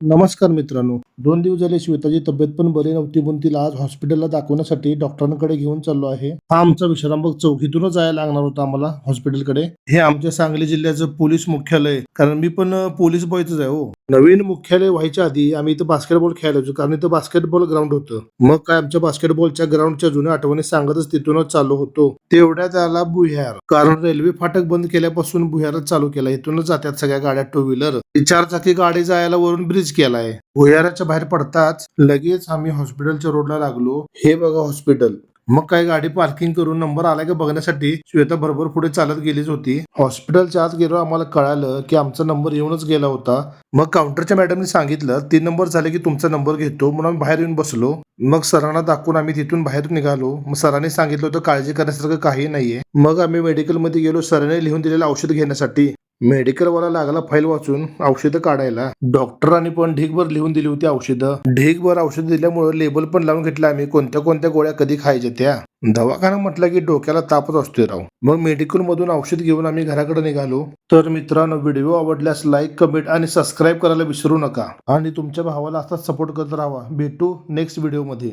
नमस्कार मित्रांनो. दोन दिवस झाले श्वेताची तब्येत पण बरी नव्हती म्हणून तिला आज हॉस्पिटलला दाखवण्यासाठी डॉक्टरांकडे घेऊन चाललो आहे. हा आमचा विश्रामबाग चौकीतूनच जायला लागणार होता आम्हाला हॉस्पिटलकडे हे आमच्या सांगली जिल्ह्याचं पोलीस मुख्यालय कारण मी पण पोलीस बॉयच आहे हो. नवीन मुख्यालय व्हायच्या आधी आम्ही इथं बास्केटबॉल खेळायला होतो कारण इथं बास्केटबॉल ग्राउंड होतं. मग काय आमच्या बास्केटबॉलच्या ग्राउंडच्या जुन्या आठवणी सांगतच तिथूनच चालू होतो. तेवढ्यात आला भुयार कारण रेल्वे फाटक बंद केल्यापासून भुयारच चालू केला. इथूनच जातात सगळ्या गाड्या टू व्हीलर चार चाकी गाडी जायला वरून ब्रिज केलाय. भुयाराच्या बाहेर पडताच लगेच आम्ही हॉस्पिटलच्या रोडला लागलो. हे बघा हॉस्पिटल मग काय गाडी पार्किंग करून नंबर आलाय का बघण्यासाठी श्वेता बरोबर पुढे चालत गेलीच होती. हॉस्पिटलच्या आत गेलो आम्हाला कळालं की आमचा नंबर येऊनच गेला होता. मग काउंटरच्या मॅडमने सांगितलं तीन नंबर झाले की तुमचा नंबर घेतो म्हणून आम्ही बाहेर येऊन बसलो. मग सरांना दाखवून आम्ही तिथून बाहेर निघालो. मग सरांनी सांगितलं होतं काळजी करण्यासारखं काही नाहीये. मग आम्ही मेडिकलमध्ये गेलो सरांनी लिहून दिलेलं औषध घेण्यासाठी. मेडिकलवाला लागला फाईल वाचून औषधं काढायला. डॉक्टरांनी पण ढीगभर लिहून दिली होती औषधं. ढीगभर औषधं दिल्यामुळे लेबल पण लावून घेतलं आम्ही. कोणत्या कोणत्या गोळ्या कधी खायच्या त्या. दवाखाना म्हटलं की डोक्याला तापच असतोय राव. मग मेडिकल मधून औषध घेऊन आम्ही घराकडे निघालो. तर मित्रांनो व्हिडिओ आवडल्यास लाईक कमेंट आणि सबस्क्राईब करायला विसरू नका. आणि तुमच्या भावाला असाच सपोर्ट करत राहा भेटू नेक्स्ट व्हिडिओमध्ये.